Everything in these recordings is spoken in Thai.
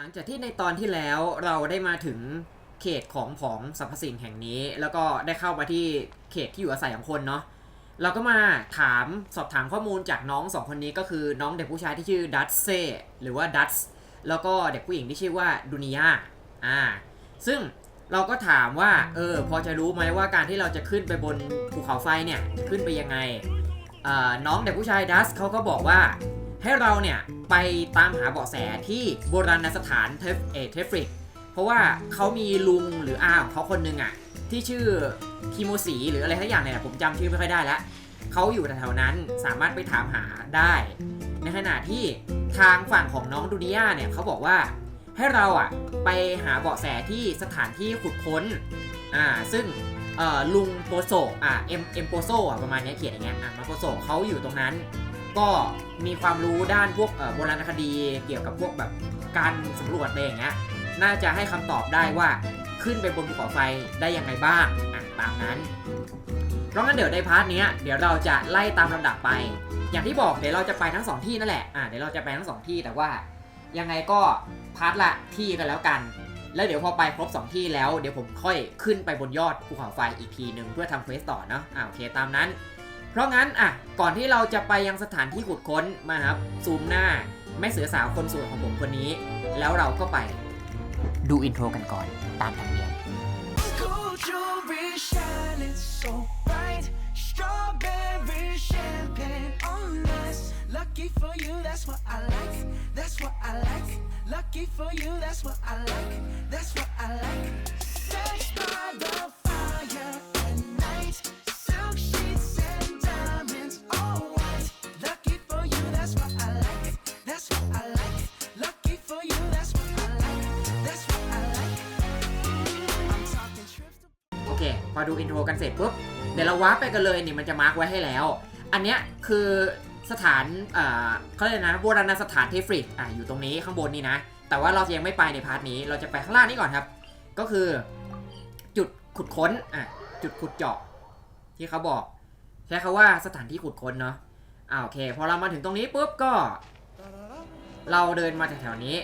หลังจากที่ในตอนที่แล้วเราได้มาถึงเขตของผองสรรพสิ่งแห่งนี้ แล้วก็ได้เข้ามาที่เขตที่อยู่อาศัยของคนเนาะเราก็มาถามสอบถามข้อมูลจากน้องสองคนนี้ก็คือน้องเด็กผู้ชายที่ชื่อดัตเซหรือว่าดัตแล้วก็เด็กผู้หญิงที่ชื่อว่าดุนิยาอ่าซึ่งเราก็ถามว่าเออพอจะรู้ไหมว่าการที่เราจะขึ้นไปบนภูเขาไฟเนี่ยจะขึ้นไปยังไงอ่าน้องเด็กผู้ชายดัสเขาก็บอกว่า ให้เราเนี่ยไปตามหาเบาะแสที่โบราณสถานเทฟเอเทฟริก เพราะว่าเขามีลุงหรืออาของเขาคนหนึ่งอะที่ชื่อคิโมสีหรืออะไรทักอย่างเนี่ยผมจำชื่อไม่ค่อยได้ละเขาอยู่แถวๆนั้นสามารถไปถามหาได้ ในขณะที่ทางฝั่งของน้องดูนิยาเนี่ยเขาบอกว่าให้เราอะไปหาเบาะแสที่สถานที่ขุดค้นอ่าซึ่งเออลุงโปโซอ่าเอ็มเอ็มโปโซอะประมาณเนี้ยเขียนอย่างเงี้ยอะมาโปโซเขาอยู่ตรงนั้น ก็มีความรู้ด้านพวกโบราณคดีเกี่ยวกับพวกแบบการสำรวจอะไรอย่างเงี้ยน่าจะให้คำตอบได้ว่าขึ้นไปบนภูเขาไฟได้ยังไงบ้างอะตามนั้น เพราะงั้นเดี๋ยวในพาร์ทนี้เดี๋ยวเราจะไล่ตามลำดับไป อย่างที่บอกเดี๋ยวเราจะไปทั้งสองที่นั่นแหละอะเดี๋ยวเราจะไปทั้งสองที่แต่ว่ายังไงก็พาร์ทละที่กันแล้วกัน แล้วเดี๋ยวพอไปครบ 2 ที่แล้วเดี๋ยวผมค่อยขึ้นไปบนยอดภูเขาไฟอีกทีหนึ่งเพื่อทำเควสต่อเนาะอ่าโอเคตามนั้น เพราะงั้นอะก่อนที่เราจะไปยังสถานที่ขุดค้นมาครับซูมหน้าแม่เสือสาวคนสวยของผมคนนี้ แล้วเราก็ไปดูอินโทรกันก่อนตามธรรเนียม Lucky for you, that's what I like. That's what I like. Sex by the fire. อินโทรกันเสร็จปุ๊บเดี๋ยวเราวาร์ปไปกันเลยนี่มันจะมาร์กไว้ให้แล้ว อันเนี้ยคือสถานเอ่อเขาเรียกนะโบราณสถานเทฟริกอะอยู่ตรงนี้ข้างบนนี่นะ แต่ว่าเรายังไม่ไปในพาร์ทนี้ เราจะไปข้างล่างนี่ก่อนครับ ก็คือจุดขุดค้นอะจุดขุดเจาะที่เขาบอกใช้คาว่าสถานที่ขุดค้นเนาะอ่าโอเคพอเรามาถึงตรงนี้ปุ๊บก็ เราเดินมาแถวๆนี้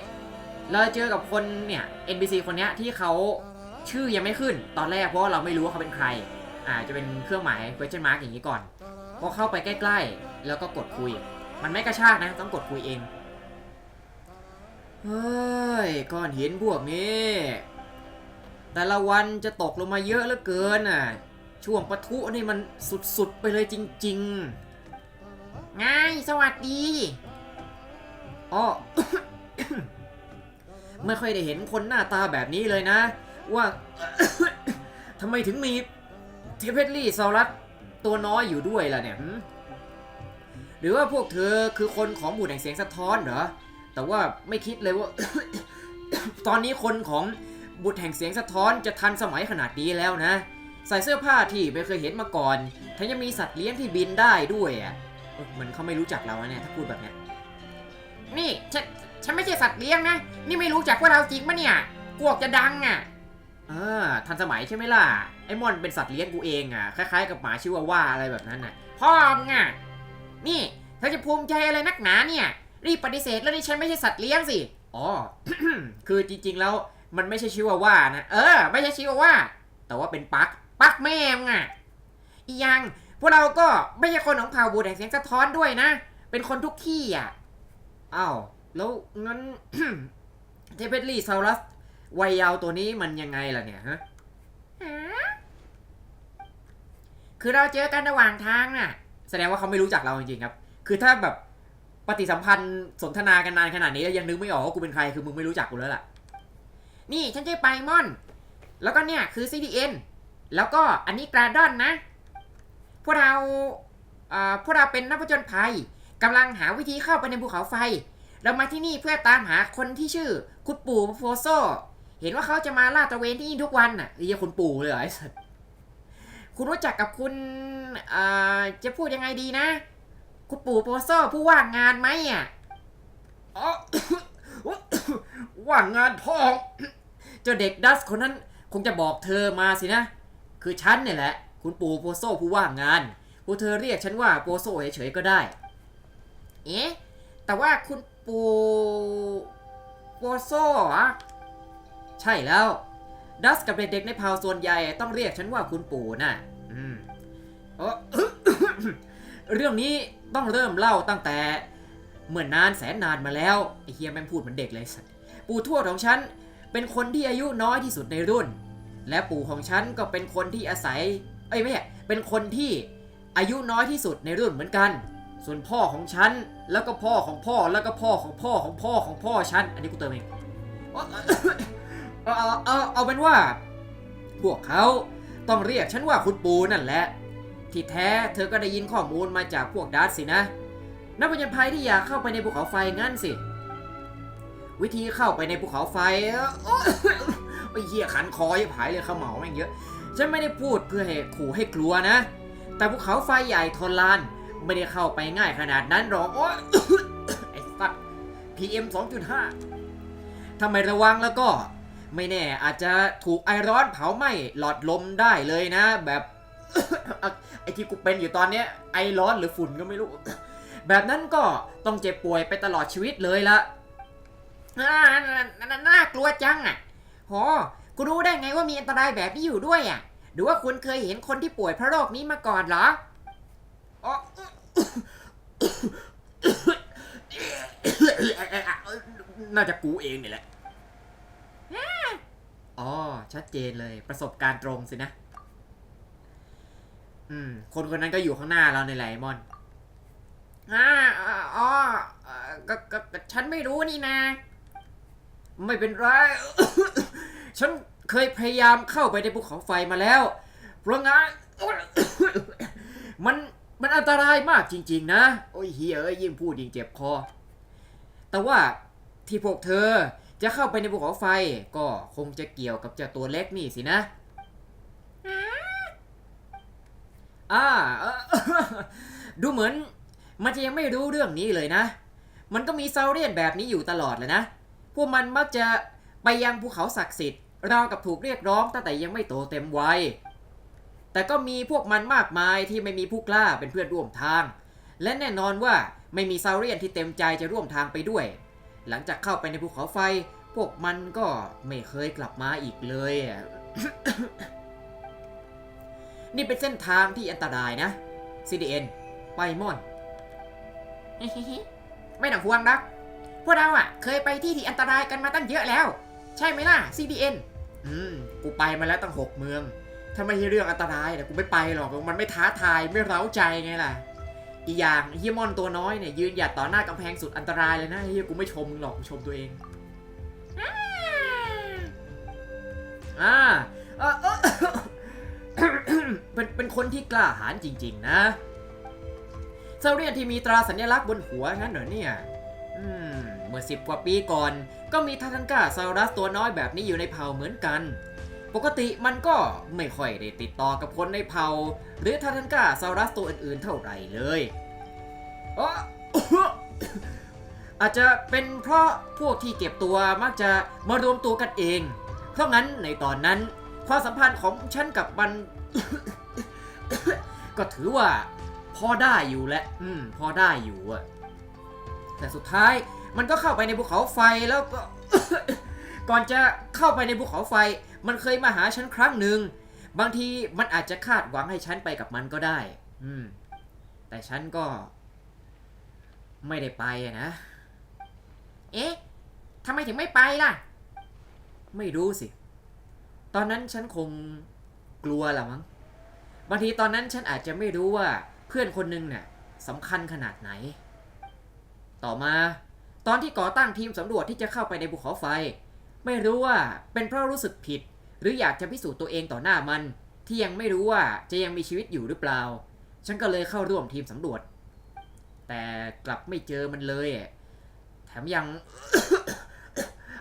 เราเจอกับคนเนี่ย NPC คนเนี้ยที่เขา ชื่อยังไม่ขึ้นตอนแรกเพราะว่าเราไม่รู้ว่าเขาเป็นใครอ่าจะเป็นเครื่องหมาย question mark อย่างนี้ก่อนพอเข้าไปใกล้ ๆ แล้วก็กดคุย มันไม่กระชากนะต้องกดคุยเองเฮ้ยก้อนหินพวกนี้ แต่ละวันจะตกลงมาเยอะเหลือเกินอะช่วงปะทุนี่มันสุดๆไปเลยจริงๆไงสวัสดีอ้อไม่ค่อยได้เห็นคนหน้าตาแบบนี้เลยนะ ว่าทำไมถึงมีเทเพตลี่ซารัสตัวน้อยอยู่ด้วยล่ะเนี่ยหรือว่าพวกเธอคือคนของหมู่แห่งเสียงสะท้อนเหรอ แต่ว่าไม่คิดเลยว่า ตอนนี้คนของบุตรแห่งเสียงสะท้อนจะทันสมัยขนาดนี้แล้วนะ ใส่เสื้อผ้าที่ไม่เคยเห็นมาก่อนแถมยังมีสัตว์เลี้ยงที่บินได้ด้วยอะเหมือนเขาไม่รู้จักเราเนี่ยถ้าพูดแบบเนี้ยนี่ฉันฉันไม่ใช่สัตว์เลี้ยงนะ นี่ไม่รู้จักว่าเราจริงปะเนี่ยกวกจะดังอะ อ่าทันสมัยใช่ไหมล่ะ ไอ้มอนเป็นสัตว์เลี้ยงกูเองอะ คล้ายๆกับหมาชิวาว่าอะไรแบบนั้นน่ะ พ่อมึงอะ นี่เธอจะภูมิใจอะไรนักหนาเนี่ย รีบปฏิเสธแล้วนี่ฉันไม่ใช่สัตว์เลี้ยงสิ อ๋อ คือจริงๆแล้วมันไม่ใช่ชิวาว่านะ เออ ไม่ใช่ชิวาว่า แต่ว่าเป็นปัก ปักแม่มึงอะ อีกอย่างพวกเราก็ไม่ใช่คนของเผ่าบูแห่งเสียงสะท้อนด้วยนะ เป็นคนทุกที่อะอ้าวแล้วงั้นเทเพตลี่ซารัส วัยยาวตัวนี้มันยังไงล่ะเนี่ยฮะคือเราเจอกันระหว่างทางน่ะ แสดงว่าเขาไม่รู้จักเราจริงๆครับ คือถ้าแบบปฏิสัมพันธ์สนทนากันนานขนาดนี้แล้วยังนึกไม่ออกว่ากูเป็นใครคือมึงไม่รู้จักกูแล้วล่ะ นี่ฉันชื่อไปมอน แล้วก็เนี่ยคือ CDN แล้วก็อันนี้กราดอนนะ พวกเราอ่าพวกเราเป็นนักผจญภัยกำลังหาวิธีเข้าไปในภูเขาไฟ เรามาที่นี่เพื่อตามหาคนที่ชื่อคุณปู่โฟโซ เห็นว่าเขาจะมาลาดตระเวนที่นี่ทุกวันน่ะเรียคุณปู่เลยเหรอไอ้สัสคุณรู้จักกับคุณเอ่าจะพูดยังไงดีนะ คุณปู่โฟโซผู้ว่างงานไหมอะอ๋อ ว่างงานพ่อเจ้าเด็กดัสคนนั้นคงจะบอกเธอมาสินะ คือฉันเนี่ยแหละ คุณปู่โปโซผู้ว่างงานพวกเธอเรียกฉันว่าโปโซเฉยๆก็ได้ เอ๊ะ แต่ว่าคุณปู่โกโซ่เหรอ ใช่แล้ว ดัสกับเด็กๆในเผ่าส่วนใหญ่ต้องเรียกฉันว่าคุณปู่น่ะอืมเอ่อเรื่องนี้ต้องเริ่มเล่าตั้งแต่เมื่อนนานแสนนานมาแล้วไอเฮียแม่งพูดเหมือนเด็กเลยสัปู่ทวดของฉันเป็นคนที่อายุน้อยที่สุดในรุ่น และปู่ของฉันก็เป็นคนที่อาศัย เอ้ยไม่ใช่เป็นคนที่อายุน้อยที่สุดในรุ่นเหมือนกัน ส่วนพ่อของฉันแล้วก็พ่อของพ่อแล้วก็พ่อของพ่อของพ่อของพ่อฉัน อันนี้กูเติมเอง เอาเอาเอาเป็นว่า พวกเขาต้องเรียกฉันว่าคุณปูนั่นแหละ ที่แท้เธอก็ได้ยินข้อมูลมาจากพวกดัสสินะ นักผจญภัยที่อยากเข้าไปในภูเขาไฟงั้นสิ วิธีเข้าไปในภูเขาไฟเอ้อโอ้ยโอ้ยเหี้ยขันคอยังผายเลยข้าเหมาแม่งเยอะ ฉันไม่ได้พูดเพื่อให้ขู่ให้กลัวนะ แต่ภูเขาไฟใหญ่ทนลานไม่ได้เข้าไปง่ายขนาดนั้นหรอกโอ้ไอ้สัตว์ PM 2.5ถ้าไม่ระวังแล้วก็ ไม่แน่อาจจะถูกไอร้อนเผาไหม้หลอดลมได้เลยนะ แบบไอที่กูเป็นอยู่ตอนเนี้ยไอร้อนหรือฝุ่นก็ไม่รู้ แบบนั้นก็ต้องเจ็บป่วยไปตลอดชีวิตเลยละน่าน่าน่ากลัวจังอะโหกูรู้ได้ไงว่ามีอันตรายแบบนี้อยู่ด้วยอะ หรือว่าคุณเคยเห็นคนที่ป่วยเพราะโรคนี้มาก่อนเหรออ๋อน่าจะกูเองนี่แหละ อ๋อ ชัดเจนเลย ประสบการณ์ตรงสินะ อืม คนคนนั้นก็อยู่ข้างหน้าเราในไลมอนอ่าอ๋ออก็ก็ฉันไม่รู้นี่นะ ไม่เป็นไร ฉันเคยพยายามเข้าไปในภูเขาไฟมาแล้ว เพราะงั้นมันมันอันตรายมากจริง ๆ นะ โอ้ยเฮียเอ้ยยิ่งพูดยิ่งเจ็บคอ แต่ว่าที่พวกเธอ จะเข้าไปในภูเขาไฟก็คงจะเกี่ยวกับเจ้าตัวเล็กนี่สินะอ่าเอ่อดูเหมือน มันจะยังไม่รู้เรื่องนี้เลยนะ มันก็มีซาวเรียนแบบนี้อยู่ตลอดเลยนะ พวกมันมักจะไปยังภูเขาศักดิ์สิทธิ์ราวกับถูกเรียกร้องตั้งแต่ยังไม่โตเต็มวัย แต่ก็มีพวกมันมากมายที่ไม่มีผู้กล้าเป็นเพื่อนร่วมทาง และแน่นอนว่าไม่มีซาวเรียนที่เต็มใจจะร่วมทางไปด้วย หลังจากเข้าไปในภูเขาไฟ พวกมันก็ไม่เคยกลับมาอีกเลย นี่เป็นเส้นทางที่อันตรายนะ CDN ไปม่อน ไม่ต้องห่วงนะพวกเราอะ เคยไปที่ที่อันตรายกันมาตั้งเยอะแล้ว ใช่ไหมล่ะ CDN อืม กูไปมาแล้วตั้งหกเมือง ถ้าไม่ใช่เรื่องอันตรายเนี่ยกูไม่ไปหรอก มันไม่ท้าทายไม่เร้าใจไงล่ะ อีกอย่างเฮียมอนตัวน้อยเนี่ยยืนหยัดต่อหน้ากำแพงสุดอันตรายเลยนะเฮียกูไม่ชมมึงหรอกกูชมตัวเองอ่าเออเออเป็นเป็นคนที่กล้าหาญจริง ๆ นะเซาเรียนที่มีตราสัญลักษณ์บนหัวงั้นเหรอเนี่ยอืมเมื่อสิบกว่าปีก่อน ก็มีทาทันกาซารัสตัวน้อยแบบนี้อยู่ในเผ่าเหมือนกัน ปกติมันก็ไม่ค่อยได้ติดต่อกับคนในเผ่า หรือทาทันกาซารัสตัวอื่นๆเท่าไหร่เลยอ้ออาจจะเป็นเพราะพวกที่เก็บตัวมักจะมารวมตัวกันเอง เพราะงั้นในตอนนั้น ความสัมพันธ์ของฉันกับมัน ก็ถือว่าพอได้อยู่แหละ อืม พอได้อยู่อะแต่สุดท้ายมันก็เข้าไปในภูเขาไฟแล้วก็ ก่อนจะเข้าไปในภูเขาไฟ มันเคยมาหาฉันครั้งหนึ่ง บางทีมันอาจจะคาดหวังให้ฉันไปกับมันก็ได้ อืม แต่ฉันก็ ไม่ได้ไปนะ เอ๊ะทำไมถึงไม่ไปล่ะ ไม่รู้สิ ตอนนั้นฉันคงกลัวละมั้ง บางทีตอนนั้นฉันอาจจะไม่รู้ว่า เพื่อนคนหนึงเนี่ยสำคัญขนาดไหน ต่อมา ตอนที่ก่อตั้งทีมสำรวจที่จะเข้าไปในภูเขาไฟ ไม่รู้ว่าเป็นเพราะรู้สึกผิด หรืออยากจะพิสูจน์ตัวเองต่อหน้ามัน ที่ยังไม่รู้ว่าจะยังมีชีวิตอยู่หรือเปล่า ฉันก็เลยเข้าร่วมทีมสำรวจ แต่กลับไม่เจอมันเลยแถมยัง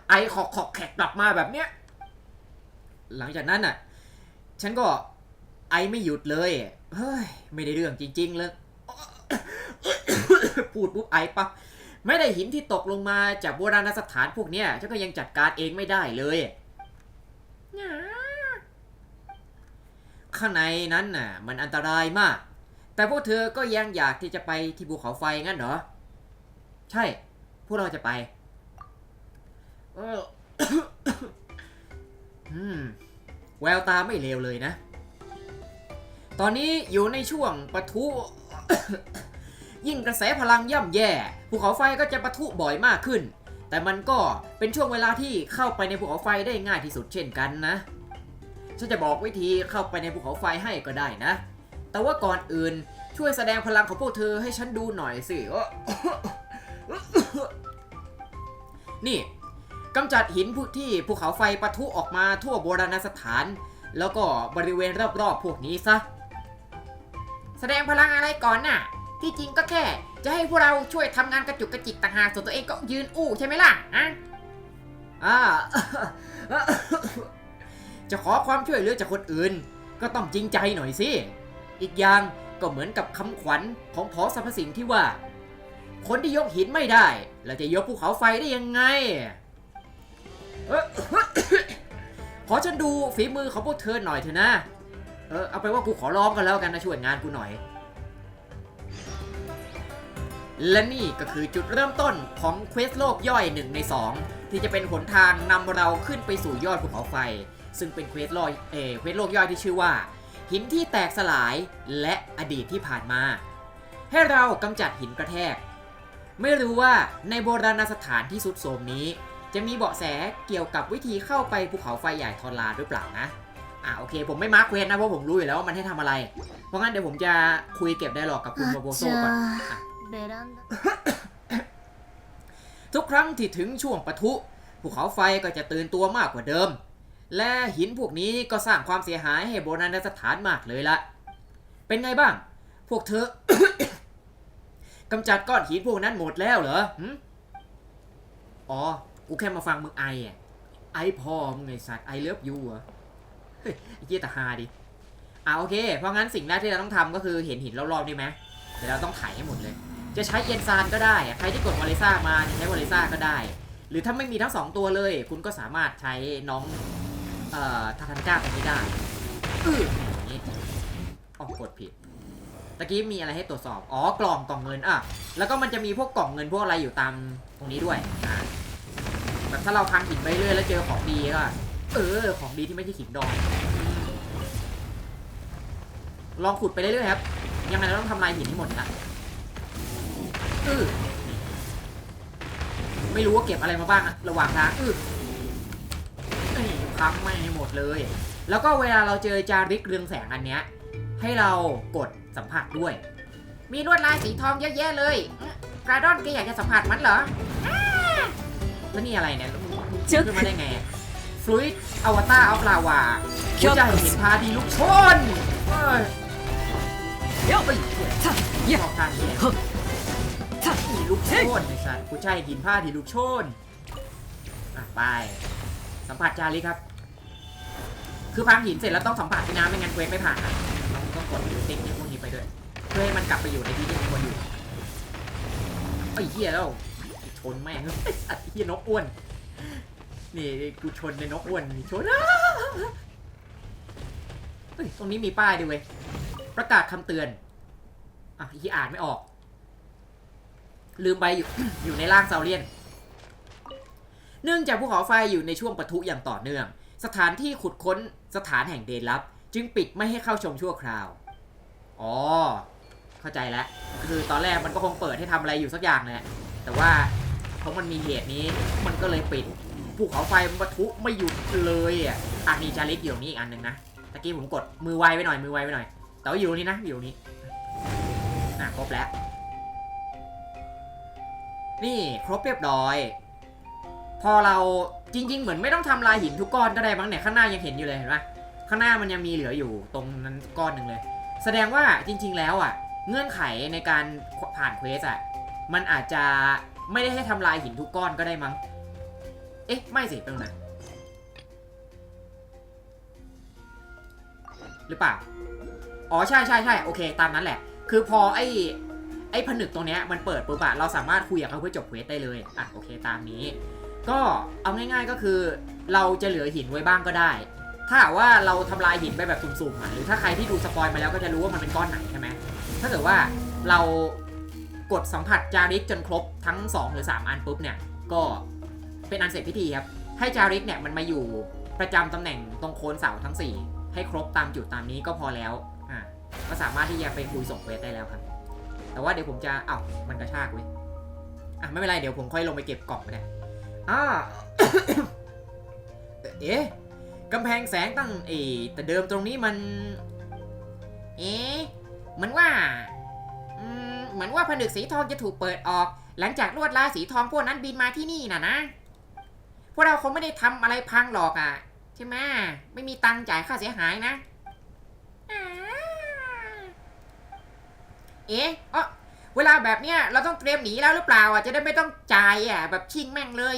ไอขอกขอกแขกกลับมาแบบเนี้ย หลังจากนั้นน่ะ ฉันก็ไอไม่หยุดเลยเฮ้ยไม่ได้เรื่องจริง ๆ เลยพูดปุ๊บไอปั๊บไม่ได้หินที่ตกลงมาจากโบราณสถานพวกเนี้ยฉันก็ยังจัดการเองไม่ได้เลย ข้างในนั้นน่ะ มันอันตรายมาก แต่พวกเธอก็ยังอยากที่จะไปที่ภูเขาไฟงั้นเหรอ ใช่ พวกเราจะไป เอออืมแววตาไม่เลวเลยนะ ตอนนี้อยู่ในช่วงปะทุ ยิ่งกระแสพลังย่ำแย่ ภูเขาไฟก็จะปะทุบ่อยมากขึ้น แต่มันก็เป็นช่วงเวลาที่เข้าไปในภูเขาไฟได้ง่ายที่สุดเช่นกันนะ ฉันจะบอกวิธีเข้าไปในภูเขาไฟให้ก็ได้นะ แต่ว่าก่อนอื่นช่วยแสดงพลังของพวกเธอให้ฉันดูหน่อยสินี่กำจัดหินที่ภูเขาไฟปะทุออกมาทั่วโบราณสถาน แล้วก็บริเวณรอบๆพวกนี้ซะ แสดงพลังอะไรก่อนน่ะ ที่จริงก็แค่ จะให้พวกเราช่วยทำงานกระจุกกระจิกต่างหากส่วนตัวเองก็ยืนอู้ใช่ไหมล่ะอะอ่าจะขอความช่วยเหลือจากคนอื่น ก็ต้องจริงใจหน่อยสิ อีกอย่างก็เหมือนกับคำขวัญของพอสรรพสิ่งที่ว่า คนที่ยกหินไม่ได้แล้วจะยกภูเขาไฟได้ยังไงเออขอฉันดูฝีมือของพวกเธอหน่อยเถอะนะ เออเอาไปนว่ากูขอร้องกันแล้วกันนะช่วยงานกูหน่อย และนี่ก็คือจุดเริ่มต้นของเควสโลกย่อยหนึ่งใน 2 ที่จะเป็นหนทางนำเราขึ้นไปสู่ยอดภูเขาไฟ ซึ่งเป็นเควสโลกเออเควสโลกย่อยที่ชื่อว่า หินที่แตกสลายและอดีตที่ผ่านมา ให้เรากำจัดหินกระแทก ไม่รู้ว่าในโบราณสถานที่สุดโทรมนี้ จะมีเบาะแสเกี่ยวกับวิธีเข้าไปภูเขาไฟใหญ่ทอนลาหรือเปล่านะอ่าโอเคผมไม่มาร์คเควสนะเพราะผมรู้อยู่แล้วว่ามันให้ทำอะไร เพราะงั้นเดี๋ยวผมจะคุยเก็บได้หรอกกับคุณโบโบโซก่อนอะ ベランダ ทุกครั้งที่ถึงช่วงปะทุภูเขาไฟก็จะตื่นตัวมากกว่าเดิม และหินพวกนี้ก็สร้างความเสียหายให้โบราณสถานมากเลยละ เป็นไงบ้าง พวกเธอ กำจัดก้อนหินพวกนั้นหมดแล้วเหรอหึอ๋อ กูแค่มาฟังมึงไออ่ะ ไอพอมึงไอสัตว์ไอเลิฟยูอ่ะเฮ้ยไอ้เหี้ยตาฮาดิ อ่าโอเค เพราะงั้นสิ่งแรกที่เราต้องทำก็คือเห็นหินรอบๆนี่ไหมเดี๋ยวเราต้องไถให้หมดเลย จะใช้เยนซานก็ได้ ใครที่กดวอลิซ่ามาใช้วอลิซ่าก็ได้ หรือถ้าไม่มีทั้งสองตัวเลย คุณก็สามารถใช้น้องเอ่อทาทันก้าตัวนี้ได้อืออย่างนี้อ๋อกดผิดตะกี้มีอะไรให้ตรวจสอบ อ๋อ กล่องกล่องเงิน อะ แล้วก็มันจะมีพวกกล่องเงินพวกอะไรอยู่ตามตรงนี้ด้วยอ่าแบบถ้าเราพังหินไปเรื่อยแล้วเจอของดีก็ เออ ของดีที่ไม่ใช่หินดอง ลองขุดไปเรื่อยๆครับ ยังไงเราต้องทำลายหินให้หมดนะ อือไม่รู้ว่าเก็บอะไรมาบ้างอะระหว่างทางอือนี่พังไม่ให้หมดเลย แล้วก็เวลาเราเจอจาริกเรืองแสงอันเนี้ย ให้เรากดสัมผัสด้วย มีลวดลายสีทองเยอะแยะเลยอื้อกราดอนแกอยากจะสัมผัสมันเหรออ้าแล้วนี่อะไรเนี่ยขึ้นมาได้ไงฟลุยด์อวตารออฟลาวากูจะเห็นพาดีลุกโชนเอ้ยเดี๋ยวไปชอบทางนี้ อีลุกโชนไอ้สัสกูใช่หินผ้าทีลุกโชนอะไป สัมผัสจาริกครับ คือพังหินเสร็จแล้วต้องสัมผัสด้วยนะไม่งั้นเวสไม่ผ่านนะต้องต้องกดติ๊กพวกนี้ไปด้วย เพื่อให้มันกลับไปอยู่ในที่ที่มันควรอยู่ไอ้เหี้ยแล้วชนแม่งไอ้สัตว์เหี้ยนกอ้วน นี่กูชนในนกอ้วนนี่ชนเฮ้ยตรงนี้มีป้ายด้วยเว้ยประกาศคำเตือนอะที่อ่านไม่ออก ลืมไปอยู่อยู่ในร่างเซาเลียน เนื่องจากภูเขาไฟอยู่ในช่วงปะทุอย่างต่อเนื่อง สถานที่ขุดค้นสถานแห่งเดนลับ จึงปิดไม่ให้เข้าชมชั่วคราว อ๋อ เข้าใจแล้ว คือตอนแรกมันก็คงเปิดให้ทำอะไรอยู่สักอย่างแหละแต่ว่าเพราะมันมีเหตุนี้ มันก็เลยปิด ภูเขาไฟมันปะทุไม่หยุดเลยอะอะมีจาริกอยู่ตรงนี้อีกอันหนึ่งนะตะกี้ผมกดมือไวไว้หน่อยมือไวไว้หน่อย แต่ว่าอยู่ตรงนี้นะอยู่ตรงนี้อะครบแล้ว นี่ครบเรียบร้อย พอเราจริง ๆ เหมือนไม่ต้องทำลายหินทุกก้อนก็ได้บ้างเนี่ยข้างหน้ายังเห็นอยู่เลยเห็นปะข้างหน้ามันยังมีเหลืออยู่ตรงนั้นก้อนหนึ่งเลย แสดงว่าจริง ๆ แล้วอะ เงื่อนไขในการผ่านเควสอะมันอาจจะไม่ได้ให้ทำลายหินทุกก้อนก็ได้มั้ง เอ๊ะ ไม่สิเป็นไงหรือเปล่า อ๋อใช่ใช่ใช่โอเค ตามนั้นแหละ คือพอไอ้ อ้ผนึกตรงเนี้ยมันเปิดปุ๊บอะเราสามารถคุยกับเขาเพื่อจบเวสได้เลยอะโอเคตามนี้ ก็เอาง่ายๆก็คือ เราจะเหลือหินไว้บ้างก็ได้ ถ้าว่าเราทำลายหินไปแบบสุ่มๆอะหรือถ้าใครที่ดูสปอยมาแล้วก็จะรู้ว่ามันเป็นก้อนไหนใช่ไหมถ้าเกิดว่าเรากดสัมผัสจาริกจนครบทั้ง 2 หรือ 3 อันปุ๊บเนี่ยก็เป็นอันเสร็จพิธีครับให้จาริกเนี่ยมันมาอยู่ประจำตำแหน่งตรงโคนเสาทั้ง 4 ให้ครบตามจุดตามนี้ก็พอแล้วอ่าก็สามารถที่จะไปคุยส่งเวสได้แล้วครับ แต่ว่าเดี๋ยวผมจะเอ้ามันกระชากเว้ยอะไม่เป็นไรเดี๋ยวผมค่อยลงไปเก็บกล่องก็ได้อ่าเอ๊ะกำแพงแสงตั้งเอแต่เดิมตรงนี้มัน เอ๊ะเหมือนว่าเหมือนว่าผนึกสีทองจะถูกเปิดออก หลังจากลวดลายสีทองพวกนั้นบินมาที่นี่น่ะนะพวกเราคงไม่ได้ทำอะไรพังหรอกอะ ใช่ไหมไม่มีตังค์จ่ายค่าเสียหายนะอ่า เอ๊ะอ๋อเวลาแบบเนี้ยเราต้องเตรียมหนีแล้วหรือเปล่าอะจะได้ไม่ต้องจ่ายอะ แบบชิงแม่งเลย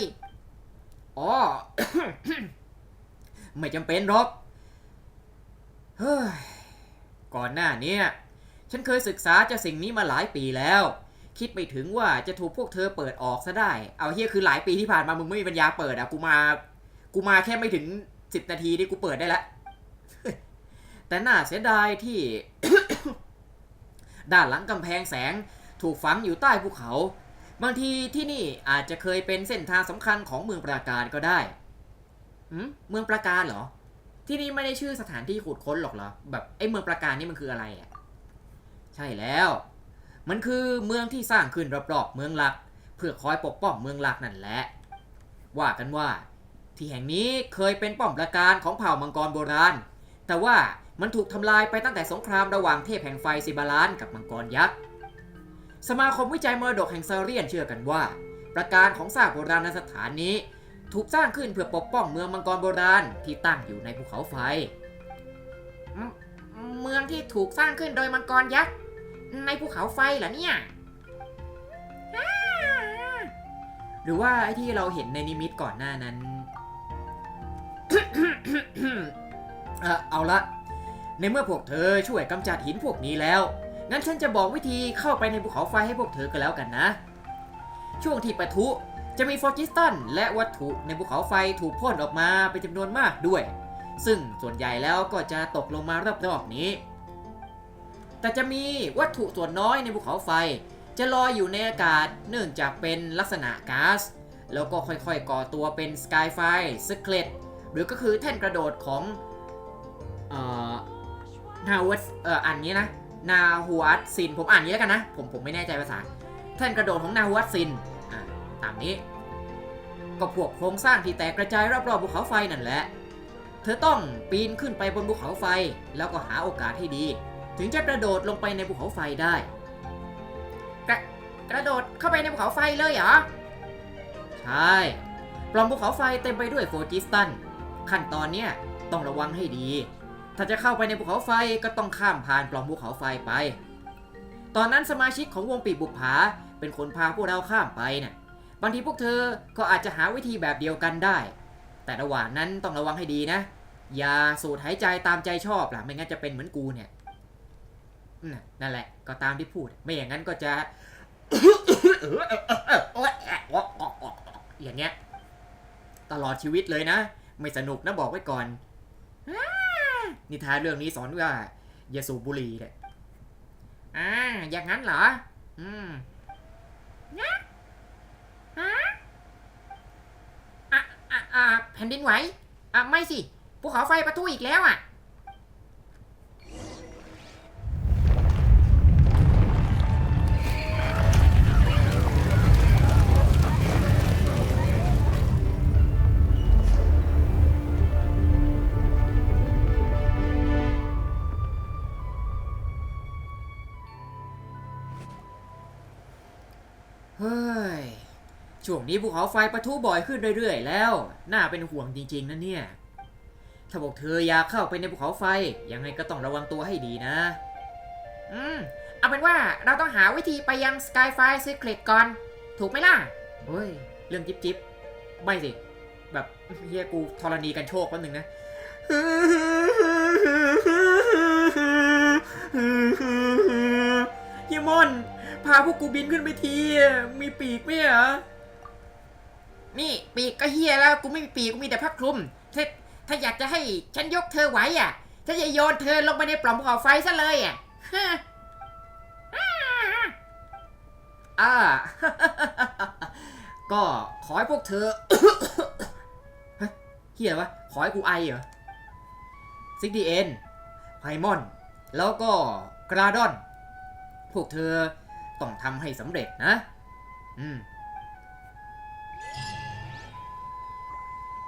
อ๋อ ไม่จำเป็นหรอกเฮ้ยก่อนหน้าเนี้ยฉันเคยศึกษาจะสิ่งนี้มาหลายปีแล้ว คิดไม่ถึงว่าจะถูกพวกเธอเปิดออกซะได้ เอาเฮียคือหลายปีที่ผ่านมามึงไม่มีปัญญาเปิดอะกูมา กูมาแค่ไม่ถึงสิบนาทีนี่กูเปิดได้ล้วแต่น่าเสียดายที่ ด้านหลังกำแพงแสง ถูกฝังอยู่ใต้ภูเขา บางทีที่นี่อาจจะเคยเป็นเส้นทางสำคัญของเมืองปราการก็ได้หืมเมืองปราการเหรอ ที่นี่ไม่ได้ชื่อสถานที่ขุดค้นหรอกเหรอ แบบไอ้เมืองปราการนี่มันคืออะไรอะ ใช่แล้ว มันคือเมืองที่สร้างขึ้นรอบๆเมืองหลัก เพื่อคอยปกป้องเมืองหลักนั่นแหละ ว่ากันว่า ที่แห่งนี้เคยเป็นป้อมปราการของเผ่ามังกรโบราณ แต่ว่า มันถูกทำลายไปตั้งแต่สงครามระหว่างเทพแห่งไฟซิบาลานกับมังกรยักษ์ สมาคมวิจัยมรดกแห่งเซาเรียนเชื่อกันว่า ประการของซากโบราณสถานนี้ ถูกสร้างขึ้นเพื่อปกป้องเมืองมังกรโบราณที่ตั้งอยู่ในภูเขาไฟ เมืองที่ถูกสร้างขึ้นโดยมังกรยักษ์ในภูเขาไฟเหรอเนี่ย หรือว่าไอ้ที่เราเห็นในนิมิตก่อนหน้านั้น เออเอาละ ในเมื่อพวกเธอช่วยกำจัดหินพวกนี้แล้ว งั้นฉันจะบอกวิธีเข้าไปในภูเขาไฟให้พวกเธอกันแล้วกันนะ ช่วงที่ปะทุจะมีฟอร์กิสตันและวัตถุในภูเขาไฟถูกพ่นออกมาเป็นจำนวนมากด้วย ซึ่งส่วนใหญ่แล้วก็จะตกลงมารอบๆนี้ แต่จะมีวัตถุส่วนน้อยในภูเขาไฟ จะลอยอยู่ในอากาศเนื่องจากเป็นลักษณะก๊าซแล้วก็ค่อยๆก่อตัวเป็นสกายไฟสเคลตหรือก็คือแท่นกระโดดของเอ่อ นาวัตเอ่ออ่านนี้นะนาฮัวตซิน ผมอ่านนี้แล้วกันนะ ผมผมไม่แน่ใจภาษา แท่นกระโดดของนาฮัวตซินอ่าตามนี้ ก็พวกโครงสร้างที่แตกกระจายรอบๆภูเขาไฟนั่นแหละ เธอต้องปีนขึ้นไปบนภูเขาไฟ แล้วก็หาโอกาสให้ดี ถึงจะกระโดดลงไปในภูเขาไฟได้ กระกระโดดเข้าไปในภูเขาไฟเลยเหรอ ใช่ปล่องภูเขาไฟเต็มไปด้วยโฟจิสตัน ขั้นตอนเนี้ยต้องระวังให้ดี ถ้าจะเข้าไปในภูเขาไฟก็ต้องข้ามผ่านปล่องภูเขาไฟไป ตอนนั้นสมาชิกของวงปีบุปผาเป็นคนพาพวกเราข้ามไปน่ะบางทีพวกเธอก็อาจจะหาวิธีแบบเดียวกันได้ แต่ระหว่างนั้นต้องระวังให้ดีนะ อย่าสูดหายใจตามใจชอบล่ะ ไม่งั้นจะเป็นเหมือนกูเนี่ย นั่นแหละ ก็ตามที่พูด ไม่อย่างนั้นก็จะ อย่างเงี้ย ตลอดชีวิตเลยนะ ไม่สนุกนะบอกไว้ก่อน นิทานเรื่องนี้สอนว่าอย่าสูบบุหรี่เลยอ่าอย่างนั้นเหรอ อืมนะฮะอะอะอะแผ่นดินไหวอะไม่สิภูเขาไฟประทุอีกแล้วอะ เฮ้ย ช่วงนี้ภูเขาไฟประทุบ่อยขึ้นเรื่อยๆ แล้ว น่าเป็นห่วงจริงๆนะเนี่ย ถ้าบอกเธออยากเข้าไปในภูเขาไฟ ยังไงก็ต้องระวังตัวให้ดีนะ อืม เอาเป็นว่าเราต้องหาวิธีไปยัง Skyfire Secret ก่อน ถูกไหมล่ะเฮ้ย เรื่องจิ๊บจิ๊บไม่สิ แบบเฮียกูธรณีกันโชคแป๊บนึงนะเฮียมอน พาพวกกูบินขึ้นไปที มีปีกไหมอะนี่ปีกก็เฮียแล้วกูไม่มีปีกกูมีแต่ผ้าคลุมถ้าถ้าอยากจะให้ฉันยกเธอไหวอะฉันจะโยนเธอลงไปในปล่องเขาไฟซะเลยอะฮะอ่า ก็ขอให้พวกเธอเฮียวะ ขอให้กูไอเหรอซิกดีเอ็นไพมอน แล้วก็กราดอน พวกเธอ ต้องทำให้สำเร็จนะ อืม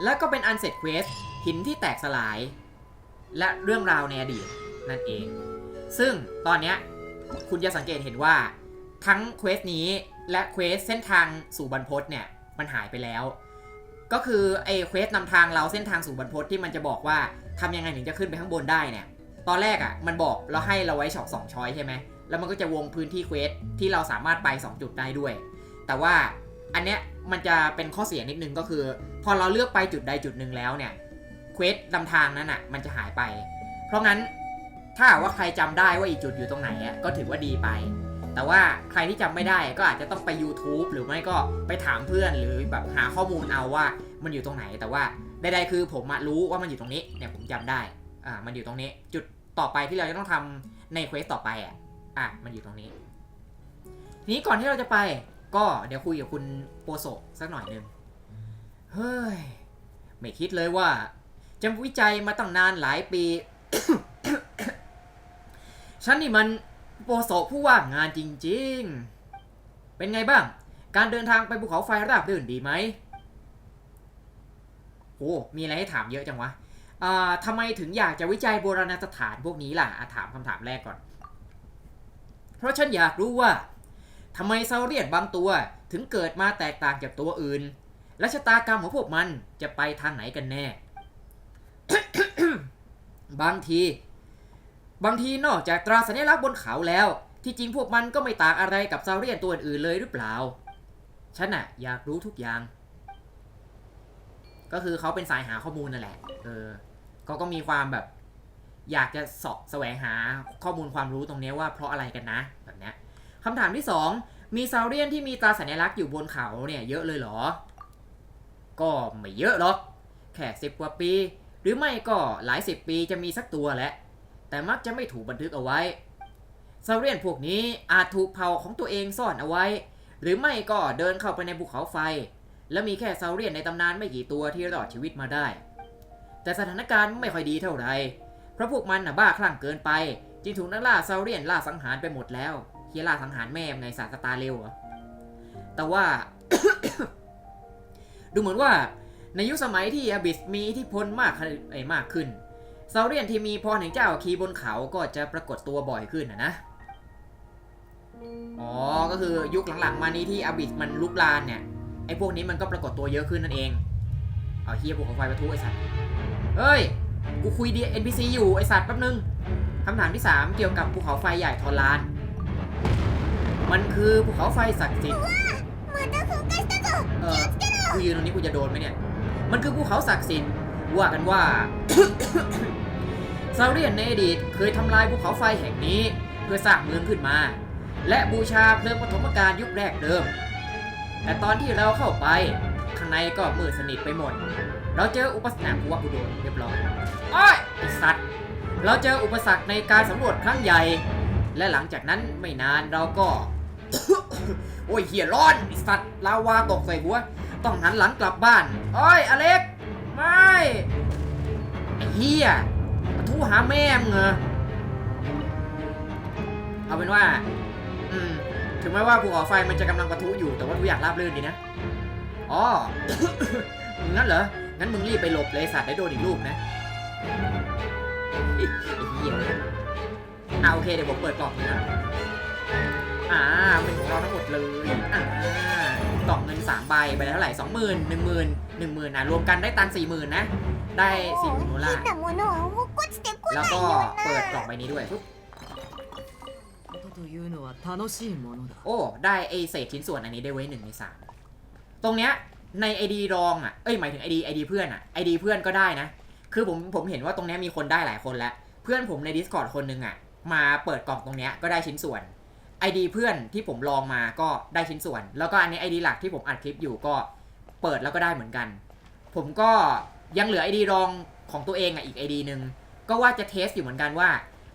แล้วก็เป็นอันเสร็จเควสหินที่แตกสลาย และเรื่องราวในอดีตนั่นเอง ซึ่งตอนเนี้ยคุณจะสังเกตเห็นว่า ทั้งเควสนี้และเควสเส้นทางสู่บรรพตเนี่ย มันหายไปแล้ว ก็คือไอ้เควสนำทางเราเส้นทางสู่บรรพตที่มันจะบอกว่าทำยังไงถึงจะขึ้นไปข้างบนได้เนี่ย ตอนแรกอะ่ะมันบอกเราให้เราไว้ช็อตสองช้อยใช่ไหม แล้วมันก็จะวงพื้นที่เควสที่เราสามารถไป 2 จุดได้ด้วย แต่ว่าอันเนี้ยมันจะเป็นข้อเสียนิดนึงก็คือ พอเราเลือกไปจุดใดจุดหนึ่งแล้วเนี่ยเควสนำทางนั้นอะมันจะหายไป เพราะงั้นถ้าว่าใครจำได้ว่าอีกจุดอยู่ตรงไหนอะก็ถือว่าดีไป แต่ว่าใครที่จำไม่ได้ก็อาจจะต้องไป YouTube หรือไม่ก็ไปถามเพื่อนหรือแบบหาข้อมูลเอาว่ามันอยู่ตรงไหน แต่ว่าใดๆคือผมอะรู้ว่ามันอยู่ตรงนี้เนี่ยผมจำได้อ่ามันอยู่ตรงนี้ จุดต่อไปที่เราจะต้องทำในเควสต่อไปอะ อะมันอยู่ตรงนี้ ทีนี้ก่อนที่เราจะไป ก็เดี๋ยวคุยกับคุณโปโซะสักหน่อยหนึ่งเฮ้ย ไม่คิดเลยว่าจะวิจัยมาตั้งนานหลายปี ฉันนี่มันโปโซะผู้ว่างงานจริง ๆ เป็นไงบ้าง การเดินทางไปภูเขาไฟราบรื่นดีไหมโอ้มีอะไรให้ถามเยอะจังวะอ่าทำไมถึงอยากจะวิจัยโบราณสถานพวกนี้ล่ะอะถามคำถามแรกก่อน เพราะฉันอยากรู้ว่าทำไมซาเรียดบางตัวถึงเกิดมาแตกต่างจากตัวอื่น และชะตากรรมของพวกมันจะไปทางไหนกันแน่ บางที บางทีนอกจากตราสัญลักษณ์บนเขาแล้ว ที่จริงพวกมันก็ไม่ต่างอะไรกับซาเรียนตัวอื่นเลยหรือเปล่า ฉันน่ะอยากรู้ทุกอย่าง ก็คือเขาเป็นสายหาข้อมูลนั่นแหละ เออเขาก็มีความแบบ อยากจะสาะแสวงหาข้อมูลความรู้ตรงนี้ว่าเพราะอะไรกันนะแบบนี้คำถามที่สองมีซาเรียนที่มีตราสัญลักษณ์อยู่บนเขาเนี่ยเยอะเลยเหรอ ก็ไม่เยอะหรอก แค่สิบกว่าปี หรือไม่ก็หลายสิบปีจะมีสักตัวแหละ แต่มักจะไม่ถูกบันทึกเอาไว้ซาเรียนพวกนี้อาจถูกเผ่าของตัวเองซ่อนเอาไว้ หรือไม่ก็เดินเข้าไปในภูเขาไฟ และมีแค่ซาเรียนในตำนานไม่กี่ตัวที่รอดชีวิตมาได้ แต่สถานการณ์ไม่ค่อยดีเท่าไหร่ เพราะพวกมันน่ะบ้าคลั่งเกินไปจึงถูกนักล่าซาเรียนล่าสังหารไปหมดแล้วเฮียล่าสังหารแม่ไงสารสตาเร็วเหรอแต่ว่า ดูเหมือนว่าในยุคสมัยที่อาบิสมีอิทธิพลมากขึ้นไอ้มากขึ้นซาเรียนที่มีพรแห่งเจ้าคีบนเขาก็จะปรากฏตัวบ่อยขึ้นนะนะอ๋อ ก็คือยุคหลังๆ มานี้ที่อาบิสมันลุกลานเนี่ยไอ้พวกนี้มันก็ปรากฏตัวเยอะขึ้นนั่นเอง เอาเฮียภูเขาไฟประทุไอ้สัตว์เฮ้ย กูคุยดีเอ็นพีซีอยู่ ไอสัตว์แป๊บนึงคำถามที่ 3 เกี่ยวกับภูเขาไฟใหญ่ทอราน มันคือภูเขาไฟศักดิ์สิทธิ์เออกูยืนตรงนี้กูจะโดนไหมเนี่ย มันคือภูเขาศักดิ์สิทธิ์ว่ากันว่าซาเรียนในอดีตเคยทำลายภูเขาไฟแห่งนี้ เพื่อสร้างเมืองขึ้นมา และบูชาเพลิงปฐมกาลยุคแรกเดิม แต่ตอนที่เราเข้าไป ในก็มืดสนิทไปหมด เราเจออุปสรรคกูว่ากูโดนเรียบร้อยโอ้ยไอสัตว์ เราเจออุปสรรคในการสำรวจครั้งใหญ่ และหลังจากนั้นไม่นานเราก็ โอ้ยเหี้ยร้อนไอสัตว์ลาวาตกใส่หัว ต้องหันหลังกลับบ้านโอ้ยอเล็ก ไม่ไอ้เหี้ยมาทูหาแม่มึงเหรอเอาเป็นว่า อืม ถึงแม้ว่าภูเขาไฟมันจะกำลังปะทุอยู่แต่ว่าทุกอย่างราบรื่นดีนะ อ๋อ งั้นเหรอ งั้นมึงรีบไปหลบเลยสัตว์ได้โดนอีกลูกนะไอ้เหี้ยอ่าโอเคเดี๋ยวผมเปิดกล่องนี้นะอ่าเป็นของเราทั้งหมดเลยอ่ากล่องเงินสามใบไปได้เท่าไหร่สองหมื่นหนึ่งหมื่นหนึ่งหมื่นนะรวมกันได้ตังสี่หมื่นนะ ได้สี่หมื่นโนล่าแล้วก็เปิดกล่องใบนี้ด้วยโอ้ ได้ไอเศษชิ้นส่วนอันนี้ได้ไว้หนึ่งในสาม ตรงเนี้ยในไอดีรองอะ เอ้ยหมายถึงไอดีไอดีเพื่อนอะไอดีเพื่อนก็ได้นะ คือผมผมเห็นว่าตรงเนี้ยมีคนได้หลายคนแล้ว เพื่อนผมใน Discord คนหนึงอะ มาเปิดกล่องตรงเนี้ยก็ได้ชิ้นส่วน ID เพื่อนที่ผมลองมาก็ได้ชิ้นส่วน แล้วก็อันนี้ ID หลักที่ผมอัดคลิปอยู่ก็เปิดแล้วก็ได้เหมือนกัน ผมก็ยังเหลือ ID รองของตัวเองอะอีก ID หนึ่งก็ว่าจะเทสอยู่เหมือนกันว่า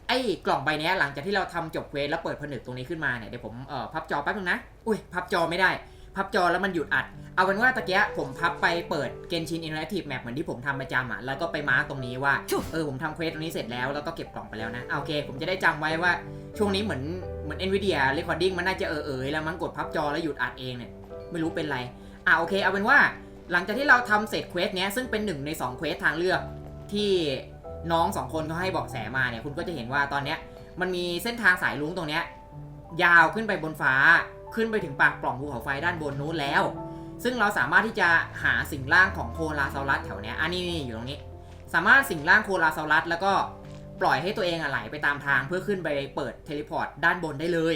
ไอ้กล่องใบนี้หลังจากที่เราทำจบเควสแล้วเปิดผนึกตรงนี้ขึ้นมาเนี่ยเดี๋ยวผมเอ่อพับจอแป๊บนึงนะ อุ้ยพับจอไม่ได้ พับจอแล้วมันหยุดอัด เอาเป็นว่าตะเกียผมพับไปเปิดเกนชินอินเทอร์แอคทีฟแมปเหมือนที่ผมทำประจำอะ แล้วก็ไปมาร์กตรงนี้ว่า เออผมทำเควสตรงนี้เสร็จแล้วแล้วก็เก็บกล่องไปแล้วนะอะโอเค ผมจะได้จำไว้ว่าช่วงนี้เหมือนเหมือน NVIDIA Recording มันน่าจะเออเออแล้วมันกดพับจอแล้วหยุดอัดเองเนี่ยไม่รู้เป็นไรอะโอเคเอาเป็นว่าหลังจากที่เราทำเสร็จเควสเนี้ยซึ่งเป็นหนึ่งใน2เควสทางเลือกที่น้องสองคนเขาให้เบาะแสมาเนี่ยคุณก็จะเห็นว่าตอนเนี้ยมันมีเส้นทางสายลุงตรงเนี้ยยาวขึ้นไปบนฟ้า ขึ้นไปถึงปากปล่องภูเขาไฟด้านบนนู้นแล้ว ซึ่งเราสามารถที่จะหาสิ่งล่างของโคลาซารัสแถวเนี้ยอันนี้อยู่ตรงนี้ สามารถสิ่งล่างโคลาซารัสแล้วก็ปล่อยให้ตัวเองอไหลไปตามทางเพื่อขึ้นไปเปิดเทเลพอร์ตด้านบนได้เลย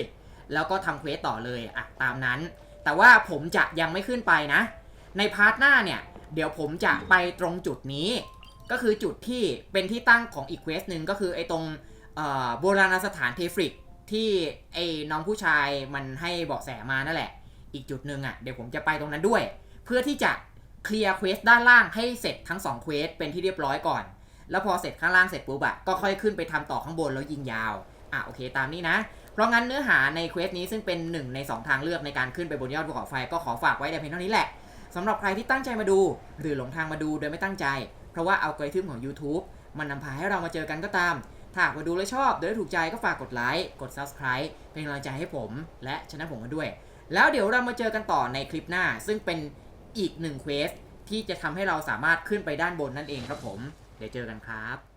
แล้วก็ทำเควสต่อเลยอะตามนั้น แต่ว่าผมจะยังไม่ขึ้นไปนะ ในพาร์ทหน้าเนี่ย เดี๋ยวผมจะไปตรงจุดนี้ ก็คือจุดที่เป็นที่ตั้งของอีกเควสหนึ่งก็คือไอ้ตรงโบราณสถานเทฟริก ที่ไอ้น้องผู้ชายมันให้เบาะแสมานั่นแหละ อีกจุดหนึ่งอะเดี๋ยวผมจะไปตรงนั้นด้วย เพื่อที่จะเคลียร์เควสด้านล่างให้เสร็จทั้ง2เควสเป็นที่เรียบร้อยก่อน แล้วพอเสร็จข้างล่างเสร็จปุ๊บอะก็ค่อยขึ้นไปทำต่อข้างบนแล้วยิงยาวอะโอเคตามนี้นะ เพราะงั้นเนื้อหาในเควสนี้ซึ่งเป็นหนึ่งใน 2 ทางเลือกในการขึ้นไปบนยอดภูเขาไฟก็ขอฝากไว้แต่เพียงเท่านี้แหละสำหรับใครที่ตั้งใจมาดู หรือหลงทางมาดูโดยไม่ตั้งใจ เพราะว่าเอากริทึมของ YouTube มันนำพาให้เรามาเจอกันก็ตาม ถ้าหากมาดูแล้วชอบโดยถูกใจก็ฝากกดไลค์กด Subscribe เป็นกำลังใจให้ผม และชนะผมกันด้วย แล้วเดี๋ยวเรามาเจอกันต่อในคลิปหน้า ซึ่งเป็นอีกหนึ่งเควสที่จะทำให้เราสามารถขึ้นไปด้านบนนั่นเองครับผม เดี๋ยวเจอกันครับ